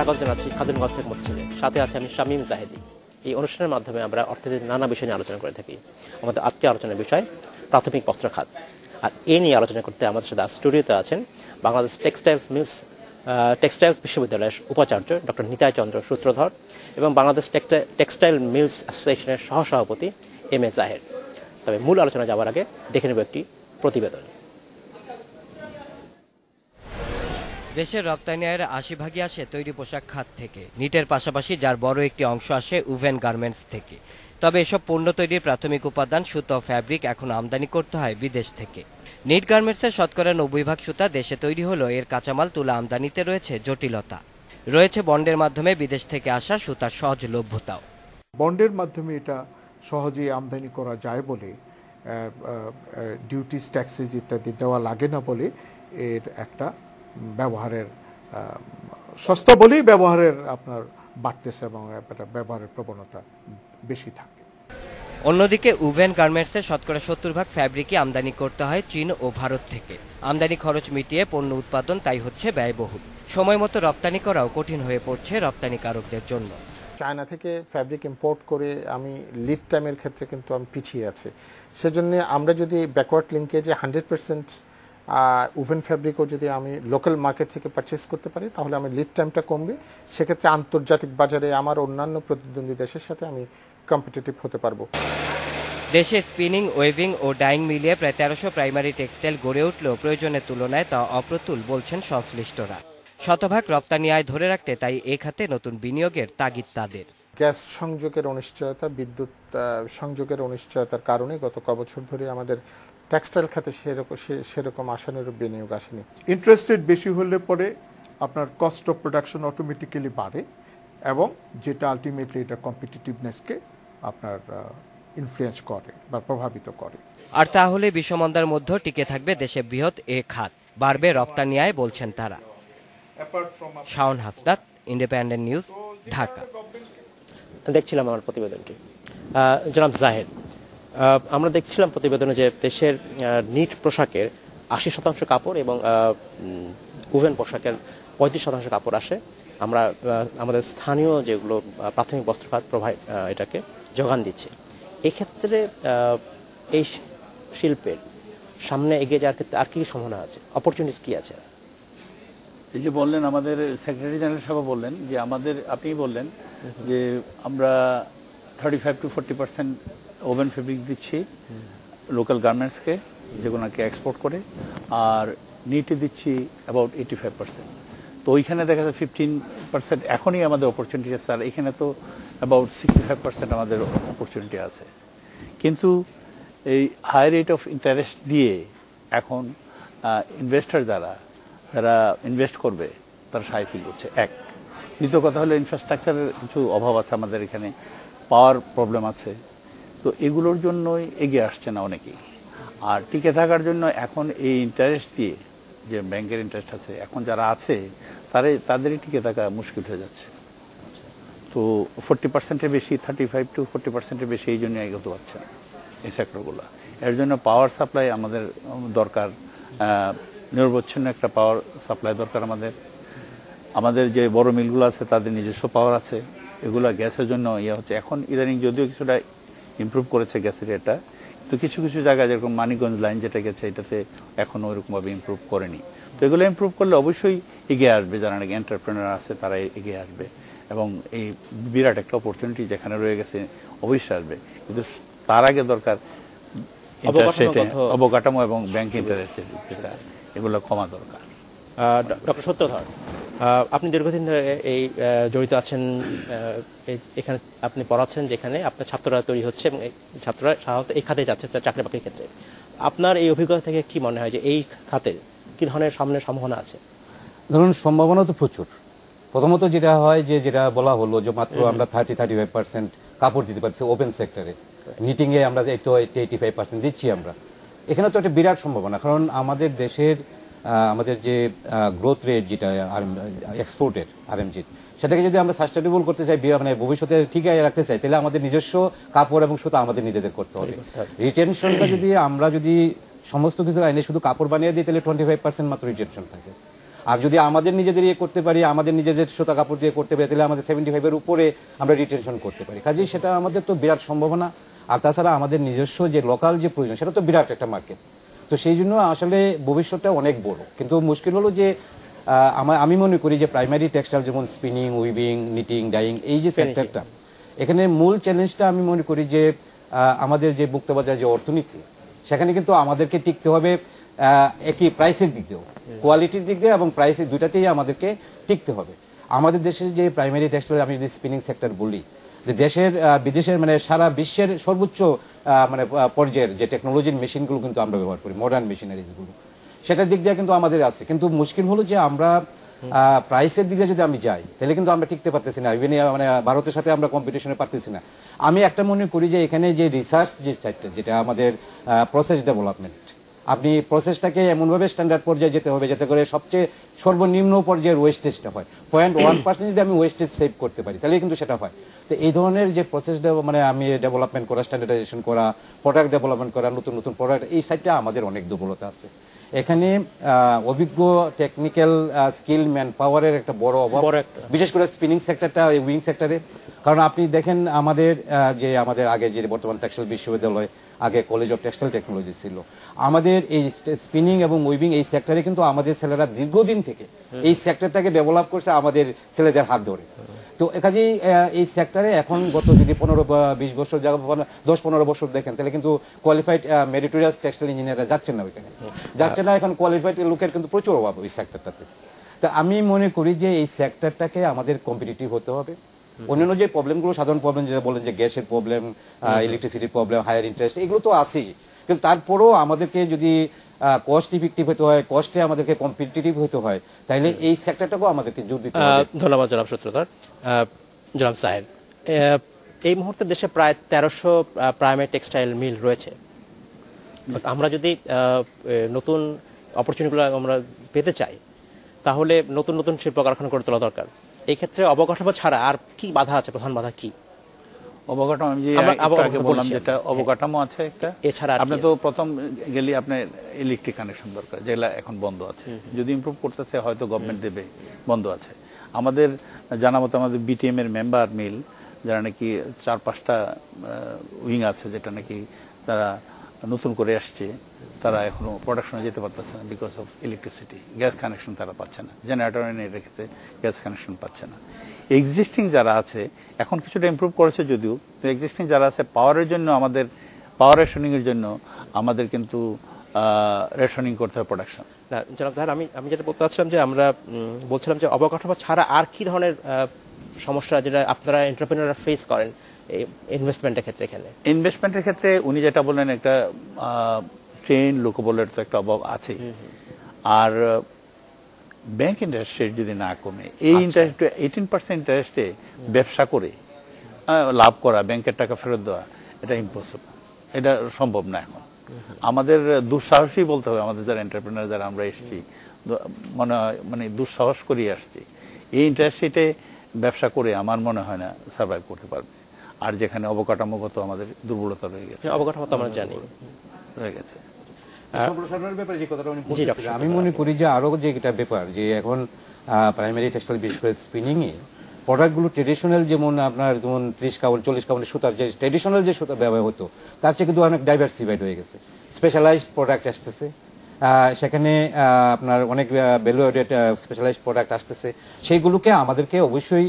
স্বাগত জানাচ্ছি খাদিমগঞ্জ থেকে মতিঝিলে সাথে আছে আমি শামীম জাহেদি। এই অনুষ্ঠানের মাধ্যমে আমরা অর্থনীতির নানা বিষয় নিয়ে আলোচনা করে থাকি। আমাদের আজকে আলোচনার বিষয়, প্রাথমিক বস্ত্র খাত। আর এ নিয়ে আলোচনা করতে আমাদের সাথে স্টুডিওতে আছেন বাংলাদেশ টেক্সটাইলস মিলস টেক্সটাইলস বিশ্ববিদ্যালয়ের উপাচার্য ডক্টর নিতাই চন্দ্র সূত্রধর এবং বাংলাদেশ টেক্সটাইল মিলস অ্যাসোসিয়েশনের সহসভাপতি এম এ জাহের তবে মূল আলোচনা যাওয়ার আগে দেখে নেব একটি প্রতিবেদন। দেশের রপ্তানি আয়ের আশি ভাগই আসে তৈরি পোশাক খাত থেকে। নিটের পাশাপাশি যার বড় একটি অংশ আসে উভেন গার্মেন্টস থেকে। তবে এসব পণ্য তৈরির প্রাথমিক উপাদান, সুতো, ফ্যাব্রিক এখন আমদানি করতে হয় বিদেশ থেকে। নিট গার্মেন্টসের শতকরা নব্বই ভাগ সুতা দেশে তৈরি হলেও এর কাঁচামাল তুলা আমদানিতে রয়েছে জটিলতা। রয়েছে বন্ডের মাধ্যমে বিদেশ থেকে আসা সুতার সহজলভ্যতাও। বন্ডের মাধ্যমে এটা সহজেই আমদানি করা যায় বলে ডিউটিস ট্যাক্সেস ইত্যাদি দেওয়া লাগে না বলে এর একটা ব্যবহারের সস্তা বলেই ব্যবহারের আপনার বাড়তেছে এবং ব্যবহারের প্রবণতা বেশি থাকে। অন্যদিকে উভেন গার্মেন্টসের শতকরা সত্তর ভাগ ফ্যাব্রিকই আমদানি করতে হয় চীন ও ভারত থেকে। আমদানি খরচ মিটিয়ে পণ্য উৎপাদন তাই হচ্ছে ব্যয়বহুল। সময় মতো রপ্তানি করাও কঠিন হয়ে পড়ছে রপ্তানিকারকদের জন্য। চায়না থেকে ফ্যাব্রিক ইম্পোর্ট করে আমি লিড টাইমের ক্ষেত্রে কিন্তু আমি পিছিয়ে আছি। সেজন্য আমরা যদি ব্যাকওয়ার্ড লিঙ্কেজে হান্ড্রেড পার্সেন্ট উভেন ফ্যাব্রিকও যদি আমি লোকাল মার্কেট থেকে পারচেস করতে পারি তাহলে আমার লিড টাইমটা কমবে। সেক্ষেত্রে আন্তর্জাতিক বাজারে আমার অন্যান্য প্রতিদ্বন্দ্বী দেশের সাথে আমি কম্পিটিটিভ হতে পারব। দেশে স্পিনিং ওয়েভিং ও ডাইং মিলিয়ে প্রায় তেরোশো প্রাইমারি টেক্সটাইল গড়ে উঠলেও প্রয়োজনের তুলনায় তা অপ্রতুল বলছেন সংশ্লিষ্টরা। শতভাগ রপ্তানি আয় ধরে রাখতে তাই এ খাতে নতুন বিনিয়োগের তাগিদ তাদের। গ্যাস সংযোগের অনিশ্চয়তা বিদ্যুৎ সংযোগের অনিশ্চয়তার কারণে গত ক বছর ধরে আমাদের টেক্সটাইল খাতে সেরকম সে- সেরকম আশানুরূপ বিনিয়োগ আসেনি। ইন্টারেস্ট রেট বেশি হলে পরে আপনার কস্ট অফ প্রোডাকশন অটোমেটিক্যালি বাড়ে এবং যেটা আলটিমেটলি এটা কম্পিটিটিভনেসকে আপনার ইনফ্লুয়েন্স করে বা প্রভাবিত করে। আর তাহলে বিষমন্দার মধ্যেও টিকে থাকবে দেশে বৃহৎ এ খাত বাড়বে রপ্তানি আয় বলছেন তারা। Shawon Hasnat Independent News Dhaka. দেখছিলাম আমার প্রতিবেদনটি। জনাব জাহেদ আমরা দেখছিলাম প্রতিবেদনে যে দেশের নিট পোশাকের আশি শতাংশ কাপড় এবং উভেন পোশাকের পঁয়ত্রিশ শতাংশ কাপড় আসে। আমরা আমাদের স্থানীয় যেগুলো প্রাথমিক বস্ত্রখাত প্রোভাইড এটাকে যোগান দিচ্ছে। এক্ষেত্রে এই শিল্পের সামনে এগিয়ে যাওয়ার ক্ষেত্রে আর কি কি সম্ভাবনা আছে? অপরচুনিটিস কী আছে? এই যে বললেন আমাদের সেক্রেটারি জেনারেল সাহেব বললেন যে আমাদের আপনি বললেন যে আমরা thirty five to forty percent woven fabric দিচ্ছি, লোকাল গার্মেন্টসকে, যেগুলোকে এক্সপোর্ট করে, আর নিটে দিচ্ছি অ্যাবাউট এইটি ফাইভ পার্সেন্ট তো ওইখানে দেখা যায় ফিফটিন পার্সেন্ট এখনই আমাদের অপরচুনিটি আছে, আর এখানে তো অ্যাবাউট সিক্সটি ফাইভ পার্সেন্ট আমাদের অপরচুনিটি আছে। কিন্তু এই হাই রেট অফ ইন্টারেস্ট দিয়ে এখন ইনভেস্টার যারা যারা ইনভেস্ট করবে, তারা সাই ফিল করছে। এক, দ্বিতীয় কথা হলো ইনফ্রাস্ট্রাকচারের কিছু অভাব আছে আমাদের এখানে পাওয়ার প্রবলেম আছে। তো এগুলোর জন্যই এগিয়ে আসছে না অনেকেই। আর টিকে থাকার জন্য এখন এই ইন্টারেস্ট দিয়ে যে ব্যাংকের ইন্টারেস্ট আছে, এখন যারা আছে তারাই তাদেরই টিকে থাকা মুশকিল হয়ে যাচ্ছে। তো ফোর্টি পার্সেন্টের বেশি থার্টি ফাইভ টু ফোর্টি পার্সেন্টের বেশি এই জন্য এগোতে পারছে না এই সেক্টরগুলো এর জন্য পাওয়ার সাপ্লাই আমাদের দরকার নিরবচ্ছিন্ন একটা পাওয়ার সাপ্লাই দরকার আমাদের। আমাদের যে বড় মিলগুলো আছে, তাদের নিজস্ব পাওয়ার আছে। এগুলো গ্যাসের জন্য ইয়ে হচ্ছে। এখন ইদানিং যদিও কিছুটা ইমপ্রুভ করেছে গ্যাসের এটা। তো কিছু কিছু জায়গায় যেরকম মানিকগঞ্জ লাইন যেটা গেছে এটাতে এখনও ওইরকমভাবে ইমপ্রুভ করেনি। তো এগুলো ইমপ্রুভ করলে অবশ্যই এগিয়ে আসবে। যারা নাকি এন্টারপ্রেনার আছে তারা এগিয়ে আসবে। এবং এই বিরাট একটা অপরচুনিটি যেখানে রয়ে গেছে অবশ্যই আসবে। কিন্তু তার আগে দরকার অবকাঠামো এবং ব্যাংক ইন্টারেস্ট যেটা এগুলো কমা দরকার। ডক্টর সত্যধর আপনি দীর্ঘদিন ধরে এই জড়িত আছেন এখানে আপনি পড়াচ্ছেন যেখানে আপনার ছাত্ররা তৈরি হচ্ছে এবং ছাত্ররা সাধারণত এই খাতে যাচ্ছে চাকরি বাকরির ক্ষেত্রে। আপনার এই অভিজ্ঞতা থেকে কি মনে হয় যে এই খাতে কি ধরনের সামনে সম্ভাবনা আছে? ধরুন সম্ভাবনা তো প্রচুর। প্রথমত যেটা হয় যে যেটা বলা হলো যে মাত্র আমরা থার্টি থার্টি ফাইভ পার্সেন্ট কাপড় দিতে পারছি ওপেন সেক্টরে নিটিংয়ে আমরা যে একটু এইটি ফাইভ পার্সেন্ট দিচ্ছি আমরা। এখানে তো একটা বিরাট সম্ভাবনা কারণ আমাদের দেশের আমাদের যে গ্রোথ রেট যেটা এক্সপোর্টের আরএমজি সেটাকে যদি আমরা সাস্টেনেবল করতে চাই মানে ভবিষ্যতে ঠিক রাখতে চাই তাহলে আমাদের নিজস্ব কাপড় এবং সুতা আমাদের নিজেদের করতে হবে। রিটেনশনটা যদি আমরা যদি সমস্ত কিছু আইনে শুধু কাপড় বানিয়ে দিই তাহলে টোয়েন্টি ফাইভ পার্সেন্ট মাত্র রিটেনশন থাকে। আর যদি আমাদের নিজেদের ইয়ে করতে পারি আমাদের নিজেদের সুতা কাপড় দিয়ে করতে পারি তাহলে আমাদের সেভেন্টি ফাইভের উপরে আমরা রিটেনশন করতে পারি। কাজেই সেটা আমাদের তো বিরাট সম্ভাবনা। আর তাছাড়া আমাদের নিজস্ব যে লোকাল যে প্রয়োজন সেটা তো বিরাট একটা মার্কেট তো সেই জন্য আসলে ভবিষ্যৎটা অনেক বড়। কিন্তু মুশকিল হলো যে আমার আমি মনে করি যে প্রাইমারি টেক্সটাইল যেমন স্পিনিং উইভিং নিটিং ডাইং এই যে সেক্টরটা এখানে মূল চ্যালেঞ্জটা আমি মনে করি যে আমাদের যে মুক্তবাজার যে অর্থনীতি সেখানে কিন্তু আমাদেরকে টিকতে হবে একই প্রাইসের দিক দিয়েও। কোয়ালিটির দিক দিয়ে এবং প্রাইসের দুইটাতেই আমাদেরকে টিকতে হবে। আমাদের দেশের যে প্রাইমারি টেক্সটাইল আমি যদি স্পিনিং সেক্টর বলি যে দেশের বিদেশের মানে সারা বিশ্বের সর্বোচ্চ মানে পর্যায়ের যে টেকনোলজির মেশিনগুলো কিন্তু আমরা ব্যবহার করি মডার্ন মেশিনারিজগুলো সেটার দিক দিয়ে কিন্তু আমাদের আছে। কিন্তু মুশকিল হলো যে আমরা প্রাইসের দিকে যদি আমি যাই তাহলে কিন্তু আমরা টিকতে পারতেছি না। ইভেন মানে ভারতের সাথে আমরা কম্পিটিশনে পারতেছি না। আমি একটা মনে করি যে এখানে যে রিসার্চ যে চারটা যেটা আমাদের প্রসেস ডেভেলপমেন্ট আপনি প্রসেসটাকে এমনভাবে স্ট্যান্ডার্ড পর্যায়ে যেতে হবে যাতে করে সবচেয়ে সর্বনিম্ন পর্যায়ের ওয়েস্টেজটা হয়। পয়েন্ট ওয়ান পার্সেন্ট যদি আমি ওয়েস্টেজ সেভ করতে পারি তাহলে কিন্তু সেটা হয়। তো এই ধরনের যে প্রসেস মানে আমি ডেভেলপমেন্ট করা স্ট্যান্ডার্ডাইজেশন করা প্রোডাক্ট ডেভেলপমেন্ট করা নতুন নতুন প্রোডাক্ট এই সাইডটা আমাদের অনেক দুর্বলতা আছে। এখানে অভিজ্ঞ টেকনিক্যাল স্কিল ম্যান পাওয়ারের একটা বড় অভাব। বিশেষ করে স্পিনিং সেক্টরটা উইং সেক্টরে কারণ আপনি দেখেন আমাদের যে আমাদের আগে যে বর্তমান টেক্সটাইল বিশ্ববিদ্যালয় আগে কলেজ অফ টেক্সটাইল টেকনোলজি ছিল। আমাদের এই স্পিনিং এবং উইভিং এই সেক্টরে কিন্তু আমাদের ছেলেরা দীর্ঘদিন থেকে এই সেক্টরটাকে ডেভেলপ করছে আমাদের ছেলেদের হাত ধরে। তো কাজেই আহ, এই সেক্টরে এখন গত যদি পনেরো বা বিশ বছর দশ পনেরো বছর দেখেন তাহলে কিন্তু কোয়ালিফাইড মেরিটোরিয়াস টেক্সটাইল ইঞ্জিনিয়াররা যাচ্ছেন না ওইখানে। যাচ্ছে না এখন কোয়ালিফাইড লোকের কিন্তু প্রচুর অভাব ওই সেক্টরটাতে তা আমি মনে করি যে এই সেক্টরটাকে আমাদের কম্পিটিটিভ হতে হবে। অন্যান্য যে প্রবলেমগুলো সাধারণ প্রবলেম যেটা বলেন যে গ্যাসের প্রবলেম ইলেকট্রিসিটির প্রবলেম হায়ার ইন্টারেস্ট এগুলো তো আছেই। কিন্তু তারপরেও আমাদেরকে যদি কস্ট ইফেক্টিভ হতে হয় কস্টে আমাদেরকে কম্পিটিটিভ হতে হয় তাহলে এই সেক্টরটাকেও আমাদেরকে জোর দিতে হবে। ধন্যবাদ জনাব সূত্রধর জনাব সাহেব এই মুহূর্তে দেশে প্রায় তেরোশো প্রাইমারি টেক্সটাইল মিল রয়েছে। আমরা যদি নতুন অপরচুনিটিগুলো আমরা পেতে চাই তাহলে নতুন নতুন শিল্প কারখানা করে তোলা দরকার। এই ক্ষেত্রে অবকাঠামো ছাড়া আর কি বাধা আছে? প্রধান বাধা কি? অবকাঠামো আমি যে আগে বললাম যেটা অবকাঠামো আছে একটা। এছাড়া আপনি তো প্রথম গেলে আপনার ইলেকট্রিক কানেকশন দরকার যেগুলা এখন বন্ধ আছে। যদি ইমপ্রুভ করতেছে হয়তো গভর্নমেন্ট দেবে বন্ধ আছে। আমাদের জানা মতো আমাদের বিটিএম এর মেম্বার মিল যারা নাকি চার পাঁচটা উইং আছে যেটা নাকি তারা নতুন করে আসছে, তারা এখনও প্রোডাকশনে যেতে পারতেছে না because of electricity gas connection তারা পাচ্ছে না। জেনারেটর এনে রেখেছে গ্যাস কানেকশন পাচ্ছে না। এক্সিস্টিং যারা আছে, এখন কিছুটা ইমপ্রুভ করেছে যদিও, তো এক্সিস্টিং যারা আছে পাওয়ারের জন্য আমাদের পাওয়ার রেশনিংয়ের জন্য আমাদের কিন্তু রেশনিং করতে হবে প্রোডাকশন জনাব জাহার আমি আমি যেটা বলতে চাচ্ছিলাম যে আমরা বলছিলাম যে অবকাঠামো ছাড়া আর কি ধরনের সমস্যা যেটা আপনারা এন্টারপ্রেনাররা ফেস করেন? ইনভেস্টমেন্টের ক্ষেত্রে এখানে ইনভেস্টমেন্টের ক্ষেত্রে উনি যেটা বললেন একটা ট্রেন লোকবলের তো একটা অভাব আছে আর ব্যাংক ইন্টারেস্ট যদি না কমে এই ইন্টারেস্ট এইটিন পার্সেন্ট ইন্টারেস্টে ব্যবসা করে লাভ করা ব্যাংকের টাকা ফেরত দেওয়া এটা ইম্পসিবল এটা সম্ভব না এখন। আমাদের দুঃসাহসী বলতে হবে আমাদের যারা এন্টারপ্রেনার যারা আমরা এসেছি মনে হয় মানে দুঃসাহস করিয়ে আসছি। এই ইন্টারেস্ট রেটে ব্যবসা করে আমার মনে হয় না সার্ভাইভ করতে পারবে। আর যেখানে অবকাঠামোগত আমাদের দুর্বলতা রয়ে গেছে। অবকাঠামো তো আমরা জানি। রয়ে গেছে। আমি মনে করি যে আরও যে একটা ব্যাপার যে এখন প্রাইমারি টেক্সটাইল বিশেষ করে স্পিনিং এ প্রোডাক্টগুলো ট্রেডিশনাল যেমন আপনার যেমন ত্রিশ কাউন্ট চল্লিশ কাউন্টের সুতার যে ট্রেডিশনাল যে সুতা ব্যবহার হতো তার চেয়ে কিন্তু অনেক ডাইভার্সিফাইড হয়ে গেছে। স্পেশালাইজড প্রোডাক্ট আসতেছে। সেখানে আপনার অনেক ভ্যালু অ্যাডেড স্পেশালাইজড প্রোডাক্ট আসতেছে। সেইগুলোকে আমাদেরকে অবশ্যই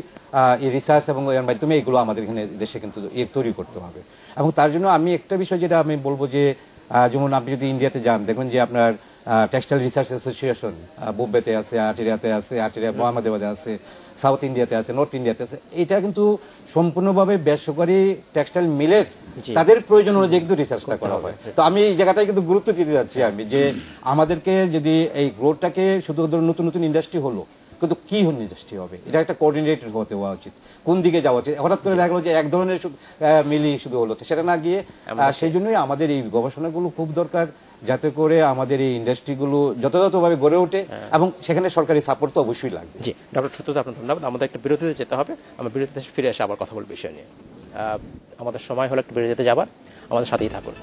এই রিসার্চ এবং এর মাধ্যমে এগুলো আমাদের এখানে দেশে কিন্তু তৈরি করতে হবে। এবং তার জন্য আমি একটা বিষয় যেটা আমি বলব যে যেমন আপনি যদি ইন্ডিয়াতে যান, দেখবেন যে আপনার টেক্সটাইল রিসার্চ অ্যাসোসিয়েশন বোম্বেতে আছে আটিরিয়াতে আছে আটিরিয়া মোহাম্মদাবাদে আছে সাউথ ইন্ডিয়াতে আছে নর্থ ইন্ডিয়াতে আছে। এটা কিন্তু সম্পূর্ণভাবে বেসরকারি টেক্সটাইল মিলের তাদের প্রয়োজন অনুযায়ী কিন্তু রিসার্চটা করা হয়। তো আমি এই জায়গাটায় কিন্তু গুরুত্ব দিতে যাচ্ছি আমি যে আমাদেরকে যদি এই গ্রোথটাকে শুধু নতুন নতুন ইন্ডাস্ট্রি হলো কিন্তু কি ইন্ডাস্ট্রি হবে? এটা একটা কোঅর্ডিনেটেড হতে হওয়া উচিত। কোন দিকে যাওয়া উচিত? হঠাৎ করে দেখা গেলো যে এক ধরনের মিলই শুধু হলো। সেটা না গিয়ে সেই জন্যই আমাদের এই গবেষণাগুলো খুব দরকার। যাতে করে আমাদের এই ইন্ডাস্ট্রিগুলো যথাযথভাবে গড়ে ওঠে এবং সেখানে সরকারি সাপোর্ট তো অবশ্যই লাগবে। জি ডক্টর সূত্রতে আপনার ধন্যবাদ। আমাদের একটা বিরতিতে যেতে হবে। আমরা বিরতিতে ফিরে এসে আবার কথা বলব বিষয় নিয়ে। আমাদের সময় হলো একটু বিরতিতে যাবার। আমাদের সাথেই থাকুন।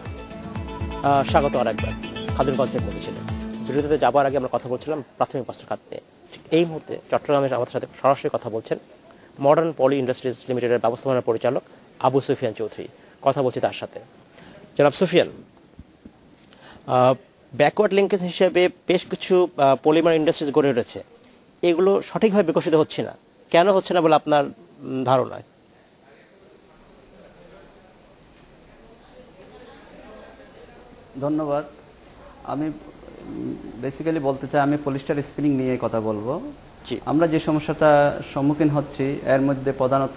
স্বাগত আরেকবার। খাদুর গল্পের মধ্যে ছিলেন বিরতিতে যাবার আগে আমরা কথা বলছিলাম প্রাথমিক বস্ত্র খাত নিয়ে ঠিক এই মুহূর্তে চট্টগ্রামের আমাদের সাথে সরাসরি কথা বলছেন মডার্ন পলি ইন্ডাস্ট্রিজ লিমিটেডের ব্যবস্থাপনা পরিচালক আবু সুফিয়ান চৌধুরী। কথা বলছি তার সাথে। জনাব সুফিয়ান ব্যাকওয়ার্ড লিঙ্কেজ হিসেবে বেশ কিছু পলিমার ইন্ডাস্ট্রিজ গড়ে উঠেছে। এগুলো সঠিকভাবে বিকশিত হচ্ছে না। কেন হচ্ছে না বলে আপনার ধারণা? ধন্যবাদ। আমি বেসিক্যালি বলতে চাই আমি পলিস্টার স্পিনিং নিয়ে কথা বলব। আমরা যে সমস্যাটা সম্মুখীন হচ্ছি এর মধ্যে প্রধানত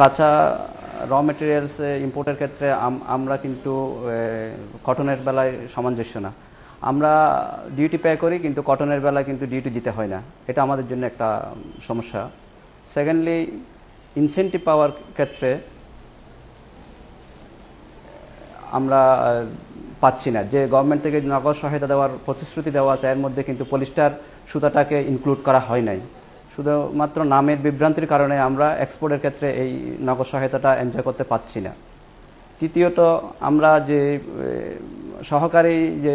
কাঁচা র মেটেরিয়ালস ইম্পোর্টের ক্ষেত্রে আমরা কিন্তু কটনের বেলায় সামঞ্জস্য না। আমরা ডিউটি পে করি, কিন্তু কটনের বেলায় কিন্তু ডিউটি দিতে হয় না। এটা আমাদের জন্য একটা সমস্যা। সেকেন্ডলি ইনসেন্টিভ পাওয়ার ক্ষেত্রে, আমরা পাচ্ছি না। যে গভর্নমেন্ট থেকে নগদ সহায়তা দেওয়ার প্রতিশ্রুতি দেওয়া আছে, এর মধ্যে কিন্তু পলিস্টার সুতাটাকে ইনক্লুড করা হয় নাই। শুধুমাত্র নামের বিভ্রান্তির কারণে আমরা এক্সপোর্টের ক্ষেত্রে এই নগদ সহায়তাটা এনজয় করতে পারছি না। তৃতীয়ত, আমরা যে সহকারী যে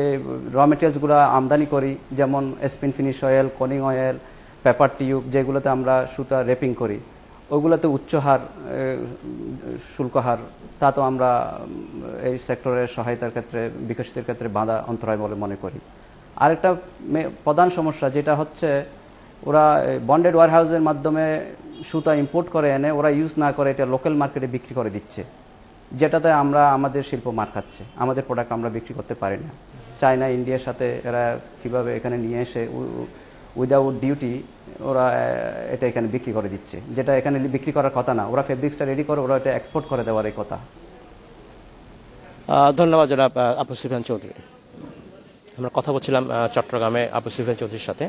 র মেটেরিয়ালসগুলো আমদানি করি, যেমন spin finish oil coning oil paper tube যেগুলোতে আমরা সুতা রেপিং করি, ওগুলোতে উচ্চ হার শুল্ক হার, তা তো আমরা এই সেক্টরের সহায়তার ক্ষেত্রে, বিকশিতের ক্ষেত্রে বাধা অন্তরায় বলে মনে করি। আরেকটা প্রধান সমস্যা, যেটা হচ্ছে ওরা বন্ডেড ওয়ারহাউসের মাধ্যমে সুতা ইম্পোর্ট করে এনে ওরা ইউজ না করে এটা লোকাল মার্কেটে বিক্রি করে দিচ্ছে। যেটাতে আমরা আমাদের শিল্প মার খাচ্ছে। আমাদের প্রোডাক্ট আমরা বিক্রি করতে পারি না। চায়না ইন্ডিয়ার সাথে এরা কীভাবে এখানে নিয়ে এসে উইদাউট ডিউটি ওরা এটা এখানে বিক্রি করে দিচ্ছে। যেটা এখানে বিক্রি করার কথা না। ওরা ফেব্রিক্সটা রেডি করে ওরা এটা এক্সপোর্ট করে দেওয়ার এই কথা। ধন্যবাদ জনাব আহ, আবু সুফিয়ান চৌধুরী। আমরা কথা বলছিলাম চট্টগ্রামে আবু সুফিয়ান চৌধুরীর সাথে।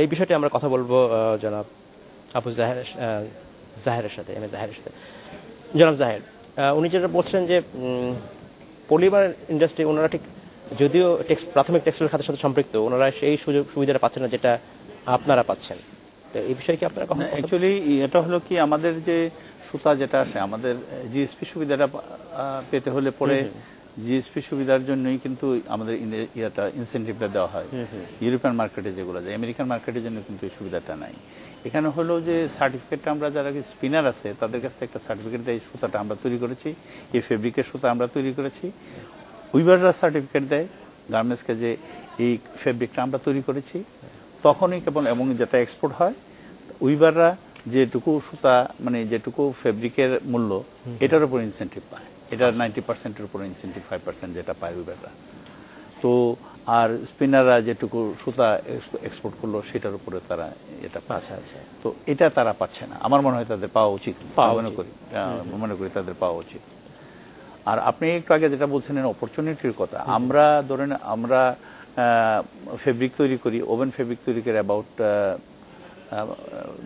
এই বিষয়টি আমরা কথা বলব জনাব আবু জাহের জাহেরের সাথে এম এ জাহেরের সাথে। জনাব জাহের উনি যেটা বলছিলেন যে পলিমার ইন্ডাস্ট্রি ওনারা ঠিক যদিও টেক্স প্রাথমিক টেক্সটাইল খাতের সাথে সম্পৃক্ত ওনারা সেই সুযোগ সুবিধাটা পাচ্ছেন না যেটা আপনারা পাচ্ছেন। তো এই বিষয়ে কি আপনারা অ্যাকচুয়ালি এটা হলো কি আমাদের যে সুতা যেটা আসে আমাদের জিএসপি সুবিধাটা পেতে হলে পরে জিএসপি সুবিধার জন্যই কিন্তু আমাদের ইয়েটা ইনসেন্টিভটা দেওয়া হয়। ইউরোপিয়ান মার্কেটে যেগুলো যায় আমেরিকান মার্কেটের জন্য কিন্তু এই সুবিধাটা নাই। এখানে হলো যে সার্টিফিকেটটা আমরা যারা স্পিনার আছে তাদের কাছ থেকে একটা সার্টিফিকেট দেয় এই সুতাটা আমরা তৈরি করেছি এই ফেব্রিকের সুতা আমরা তৈরি করেছি। উইবাররা সার্টিফিকেট দেয় গার্মেন্টসকে যে এই ফেব্রিকটা আমরা তৈরি করেছি। তখনই কেবল এবং যেটা এক্সপোর্ট হয় উইবাররা যেটুকু সুতা মানে যেটুকু ফেব্রিকের মূল্য এটার উপর ইনসেন্টিভ পায়। এটা নাইনটি পার্সেন্টের উপর ইনসেন্টিভ ফাইভ পার্সেন্ট যেটা পায় উইবাররা তো আর স্পিনাররা যেটুকু সুতা এক্সপোর্ট করল সেটার উপরে তারা এটা পায় আচ্ছা আচ্ছা। তো এটা তারা পাচ্ছে না। আমার মনে হয় তাদের পাওয়া উচিত। পাওয়া মনে করি। মনে করি তাদের পাওয়া উচিত। আর আপনি একটু আগে যেটা বলছিলেন অপরচুনিটির কথা। আমরা ধরেন আমরা ফেব্রিক তৈরি করি ওভেন ফেব্রিক তৈরি করি অ্যাবাউট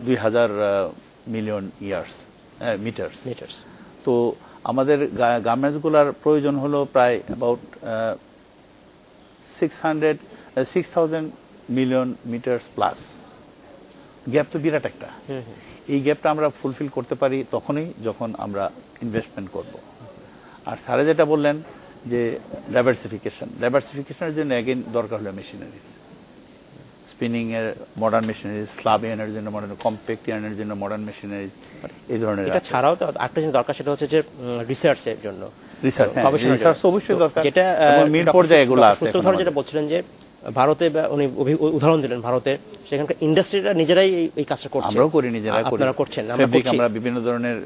দুই হাজার মিলিয়ন ইয়ার্স মিটার্স মিটার্স তো আমাদের গার্মেন্টসগুলোর প্রয়োজন হলো প্রায় about six hundred six thousand million metres plus gap তো বিরাট একটা। এই গ্যাপটা আমরা ফুলফিল করতে পারি তখনই যখন আমরা ইনভেস্টমেন্ট করব। আর স্যারে যেটা বললেন যে ডাইভার্সিফিকেশন ডাইভার্সিফিকেশনের জন্য অ্যাগেন দরকার হলো মেশিনারিজ স্পিনিং এর মডার্ন মেশিনারিজ স্লাব এর জন্য মডার্ন কম্প্যাক্ট এর জন্য মডার্ন মেশিনারিজ এই ধরনের এটা ছাড়াও তো একটা জিনিস দরকার সেটা হচ্ছে যে রিসার্চের জন্য। Research, হ্যাঁ, গবেষণার তো অবশ্যই দরকার। যেটা মিল পর্যায়ে এগুলো আছে এখন। সূত্রধর যেটা বলছিলেন যে ভারতে উনি উদাহরণ দিলেন ভারতে সেখানকার ইন্ডাস্ট্রিরা নিজেরাই এই- কাজটা করছে। আমরাও করি নিজেরা করি। আপনারা করছেন আমরা ফেব্রিক। আমরা বিভিন্ন ধরনের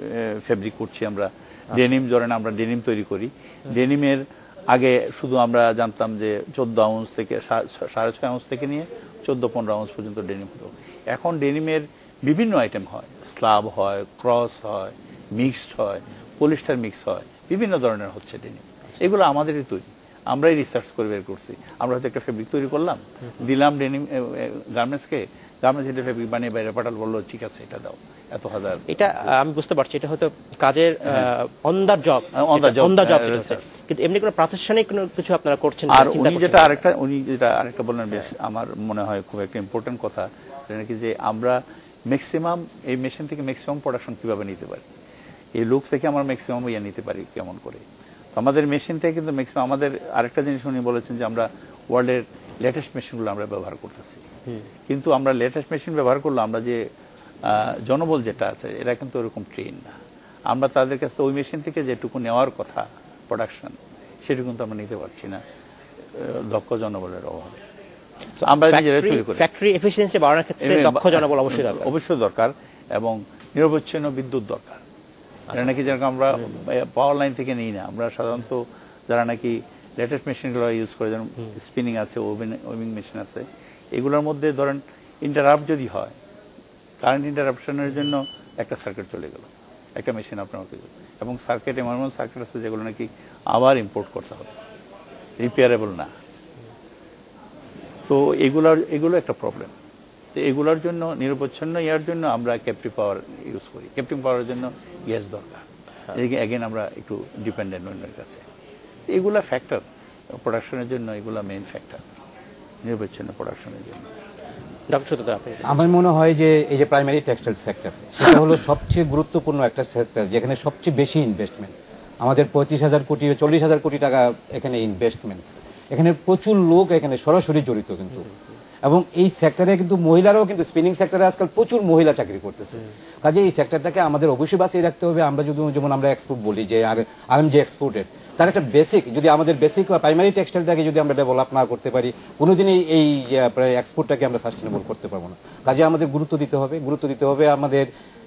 ফেব্রিক করছি আমরা। ডেনিম ধরেন আমরা ডেনিম তৈরি করি। ডেনিমের আগে শুধু আমরা জানতাম যে চোদ্দ আউন্স থেকে সাড়ে ছয় আউন্স থেকে নিয়ে চোদ্দ পনেরো আউন্স পর্যন্ত ডেনিম হতো। এখন ডেনিমের বিভিন্ন আইটেম হয়। স্লাব হয় ক্রস হয় মিক্সড হয় পলিস্টার মিক্স হয়, বিভিন্ন ধরনের হচ্ছে ডেনিম এগুলো আমাদেরই তৈরি। আমরাই রিসার্চ করে বের করছি। আমরা হয়তো একটা ফেব্রিক তৈরি করলাম দিলাম ডেনিম গার্মেন্টসকে গার্মেন্টস এটা ফেব্রিক বানিয়ে বাইরে পাঠাল বলল ঠিক আছে এটা দাও এত হাজার এটা আমি বুঝতে পারছি এটা হয়তো কাজের অন দ্য জব হ্যাঁ, অন দ্য জব uh, কিন্তু এমনি কোনো প্রাতিষ্ঠানিক কোনো কিছু আপনারা করছেন আর উনি যেটা আরেকটা উনি যেটা আরেকটা বললেন বেশ আমার মনে হয় খুব একটা ইম্পর্টেন্ট কথা নাকি যে আমরা ম্যাক্সিমাম এই মেশিন থেকে ম্যাক্সিমাম প্রোডাকশন কীভাবে নিতে পারি? এই লুক থেকে আমরা ম্যাক্সিমাম ইয়ে নিতে পারি কেমন করে? আমাদের মেশিন থেকে কিন্তু ম্যাক্সিমাম আমাদের আরেকটা জিনিস উনি বলেছেন যে আমরা ওয়ার্ল্ডের লেটেস্ট মেশিনগুলো আমরা ব্যবহার করতেছি। কিন্তু আমরা লেটেস্ট মেশিন ব্যবহার করলে আমরা যে জনবল যেটা আছে এরা কিন্তু ওরকম ট্রেন না। আমরা তাদের কাছ থেকে ওই মেশিন থেকে যেটুকু নেওয়ার কথা প্রোডাকশন সেটুকু কিন্তু আমরা নিতে পারছি না দক্ষ জনবলের অভাবে। আমরা ফ্যাক্টরি এফিসিয়েন্সি বাড়ানোর ক্ষেত্রে দক্ষ জনবল অবশ্যই দরকার। অবশ্যই দরকার এবং নিরবচ্ছিন্ন বিদ্যুৎ দরকার। যারা নাকি যেরকম আমরা পাওয়ার লাইন থেকে নিই না, আমরা সাধারণত যারা নাকি লেটেস্ট মেশিনগুলো ইউজ করে, যেমন স্পিনিং আছে ওভেন ওভিং মেশিন আছে, এগুলোর মধ্যে ধরেন ইন্টারাপ্ট যদি হয় কারেন্ট ইন্টারাপশনের জন্য একটা সার্কিট চলে গেল, একটা মেশিন আপনার এবং সার্কিট এমন এমন সার্কিট আছে যেগুলো নাকি আবার ইম্পোর্ট করতে হবে রিপেয়ারেবল না। তো এগুলার, এগুলো একটা প্রবলেম তো এগুলোর জন্য নিরবচ্ছিন্ন ইয়ার জন্য আমরা ক্যাপ্টিভ পাওয়ার ইউজ করি। ক্যাপ্টিভ পাওয়ারের জন্য গ্যাস দরকার। এদিকে অ্যাগেন আমরা একটু ডিপেন্ডেন্ট অন্যের কাছে। এগুলা ফ্যাক্টর প্রোডাকশনের জন্য এগুলা মেইন ফ্যাক্টর নিরবচ্ছিন্ন প্রোডাকশনের জন্য। ডক্টর সত্যতা আপনি আমার মনে হয় যে এই যে প্রাইমারি টেক্সটাইল সেক্টর সেটা হলো সবচেয়ে গুরুত্বপূর্ণ একটা সেক্টর যেখানে সবচেয়ে বেশি ইনভেস্টমেন্ট আমাদের পঁয়ত্রিশ হাজার কোটি চল্লিশ হাজার কোটি টাকা এখানে ইনভেস্টমেন্ট এখানে প্রচুর লোক এখানে সরাসরি জড়িত কিন্তু। এবং এই সেক্টরে কিন্তু মহিলারাও কিন্তু স্পিনিং সেক্টরে আজকাল প্রচুর মহিলা চাকরি করতেছে। কাজে এই সেক্টরটাকে আমাদের অবশ্যই বাঁচিয়ে রাখতে হবে। আমরা যদি যেমন আমরা এক্সপোর্ট বলি যে আর আর এম যে এক্সপোর্টেড তার একটা বেসিক যদি আমাদের বেসিক বা প্রাইমারি টেক্সটাইলটাকে যদি আমরা ডেভেলপ না করতে পারি কোনোদিনই এই এক্সপোর্টটাকে আমরা সাস্টেনেবল করতে পারব না। কাজে আমাদের গুরুত্ব দিতে হবে। গুরুত্ব দিতে হবে আমাদের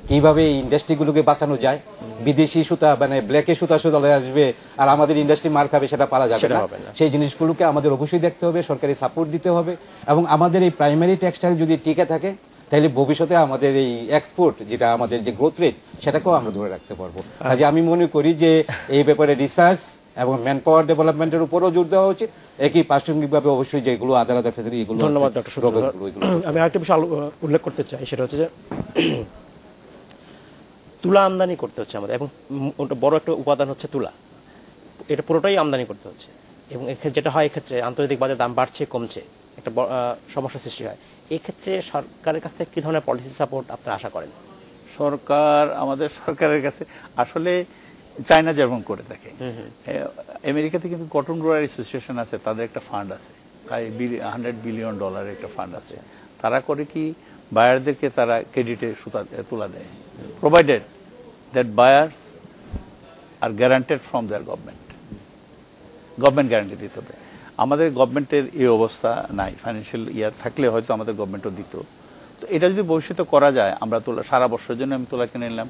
কীভাবে এই ইন্ডাস্ট্রিগুলোকে বাঁচানো যায়? বিদেশি সুতা মানে ব্ল্যাকে সুতা সুতা আসবে আর আমাদের ইন্ডাস্ট্রি মার খাবে সেটা পারা যাবে না। সেই জিনিসগুলোকে আমাদের অবশ্যই দেখতে হবে সরকারি সাপোর্ট দিতে হবে এবং আমাদের এই প্রাইমারি টেক্সটাইল যদি টিকে থাকে তাহলে ভবিষ্যতে আমাদের এই এক্সপোর্ট যেটা আমাদের যে গ্রোথ রেট সেটাকেও আমরা ধরে রাখতে পারব। কাজে আমি মনে করি যে এই ব্যাপারে রিসার্চ এবং ম্যান পাওয়ার ডেভেলপমেন্টের উপরও জোর দেওয়া উচিত। একই প্রাসঙ্গিকভাবে অবশ্যই যেগুলো আলাদা আলাদা ফেসিলিটি এগুলো ধন্যবাদ ডক্টর আমি আরেকটা বিষয় উল্লেখ করতে চাই সেটা হচ্ছে যে তুলা আমদানি করতে হচ্ছে আমাদের। এবং ওটা বড় একটা উপাদান হচ্ছে তুলা। এটা পুরোটাই আমদানি করতে হচ্ছে। এবং এক্ষেত্রে যেটা হয় এক্ষেত্রে আন্তর্জাতিক বাজারে দাম বাড়ছে কমছে। একটা সমস্যা সৃষ্টি হয়। এক্ষেত্রে সরকারের কাছ থেকে কী ধরনের পলিসি সাপোর্ট আপনারা আশা করেন? সরকার আমাদের সরকারের কাছে আসলে চায়না যেরকম করে থাকে আমেরিকাতে কিন্তু কটন গ্রোয়ার অ্যাসোসিয়েশন আছে তাদের একটা ফান্ড আছে। প্রায় হান্ড্রেড বিলিয়ন ডলারের একটা ফান্ড আছে। তারা করে কি বায়ারদেরকে তারা ক্রেডিটে সুতা তুলা দেয়। Provided that buyers R guaranteed from their government government guarantee দিতে হবে। আমাদের গভর্নমেন্টের এই অবস্থা নাই। ফাইন্যান্সিয়াল ইয়ার থাকলে হয়তো আমাদের গভর্নমেন্টও দিত। তো এটা যদি ভবিষ্যতে করা যায়, আমরা তোলা, সারা বছরের জন্য আমি তোলা কিনে নিলাম।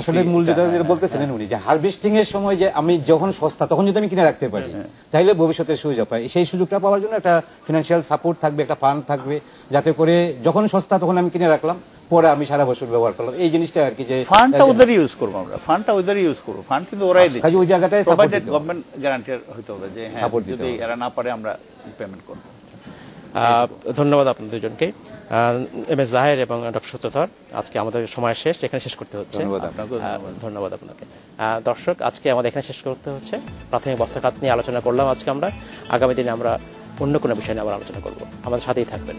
আসলে মূল যেটা যেটা বলতেছিলেন উনি যে হারভেস্টিং এর সময় যে আমি যখন সস্তা তখন যদি আমি কিনে রাখতে পারি তাহলে ভবিষ্যতে সুযোগ পাই। সেই সুযোগটা পাওয়ার জন্য একটা ফিনান্সিয়াল সাপোর্ট থাকবে একটা ফান্ড থাকবে যাতে করে যখন সস্তা তখন আমি কিনে রাখলাম পরে আমি সারা বছর ব্যবহার করলাম। এই জিনিসটা আর কি যে ফান্ডটা ওদের ইউজ করব আমরা। ফান্ডটা ওদের ইউজ করব। ফান্ড কিন্তু ওরাই দিচ্ছে। ওই জায়গাটায় গভর্নমেন্ট গ্যারান্টি হতে হবে। যে হ্যাঁ যদি এরা না পারে আমরা পেমেন্ট করব। ধন্যবাদ আপনাদের দুজনকে। এম এস জাহের এবং ডক্টর সত্যধর আজকে আমাদের সময় শেষ এখানে শেষ করতে হচ্ছে। ধন্যবাদ ধন্যবাদ। আপনাকে। দর্শক আজকে আমাদের এখানে শেষ করতে হচ্ছে। প্রাথমিক বস্ত্রখাত নিয়ে আলোচনা করলাম আজকে আমরা। আগামী দিনে আমরা অন্য কোনো বিষয় নিয়ে আবার আলোচনা করব। আমাদের সাথেই থাকবেন।